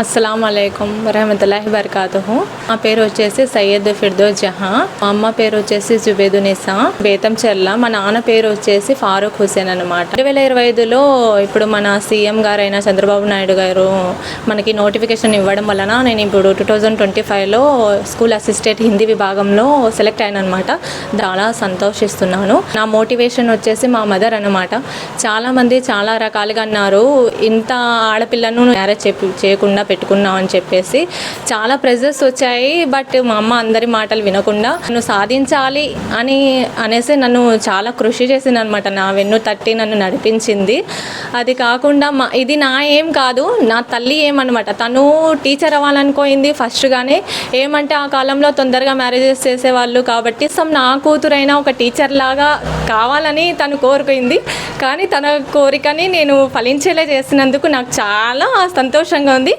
అస్సలం అయికం వరహమతుల్లాహి వరకాతుహు మా పేరు వచ్చేసి సయ్యద్ ఫిర్దో జహా మా అమ్మ పేరు వచ్చేసి జుబేదు నిసా బేతం చెర్ల. మా నాన్న పేరు వచ్చేసి ఫారూక్ హుసేన్ అనమాట రెండు వేల ఇరవై ఐదులో ఇప్పుడు మన సీఎం గారైన చంద్రబాబు నాయుడు గారు మనకి నోటిఫికేషన్ ఇవ్వడం వలన నేను ఇప్పుడు టూ థౌజండ్ ట్వంటీ ఫైవ్లో స్కూల్ అసిస్టెంట్ హిందీ విభాగంలో సెలెక్ట్ అయిన అనమాట చాలా సంతోషిస్తున్నాను. నా మోటివేషన్ వచ్చేసి మా మదర్ అనమాట చాలామంది చాలా రకాలుగా అన్నారు. ఇంత ఆడపిల్లను మ్యారేజ్ చెప్పి చేయకుండా పెట్టుకున్నావు అని చెప్పేసి చాలా ప్రెజర్స్ వచ్చాయి బట్ మా అమ్మ అందరి మాటలు వినకుండా నన్ను సాధించాలి అని అనేసి నన్ను చాలా కృషి చేసింది అనమాట నా వెన్ను తట్టి నన్ను నడిపించింది. అది కాకుండా మా ఇది నా ఏం కాదు నా తల్లి ఏమనమాట తను టీచర్ అవ్వాలనుకోయింది ఫస్ట్గానే ఏమంటే ఆ కాలంలో తొందరగా మ్యారేజెస్ చేసేవాళ్ళు కాబట్టి సమ్ నా కూతురైనా ఒక టీచర్ లాగా కావాలని తను కోరుకుంది. కానీ తన కోరికని నేను ఫలించేలా చేసినందుకు నాకు చాలా సంతోషంగా ఉంది.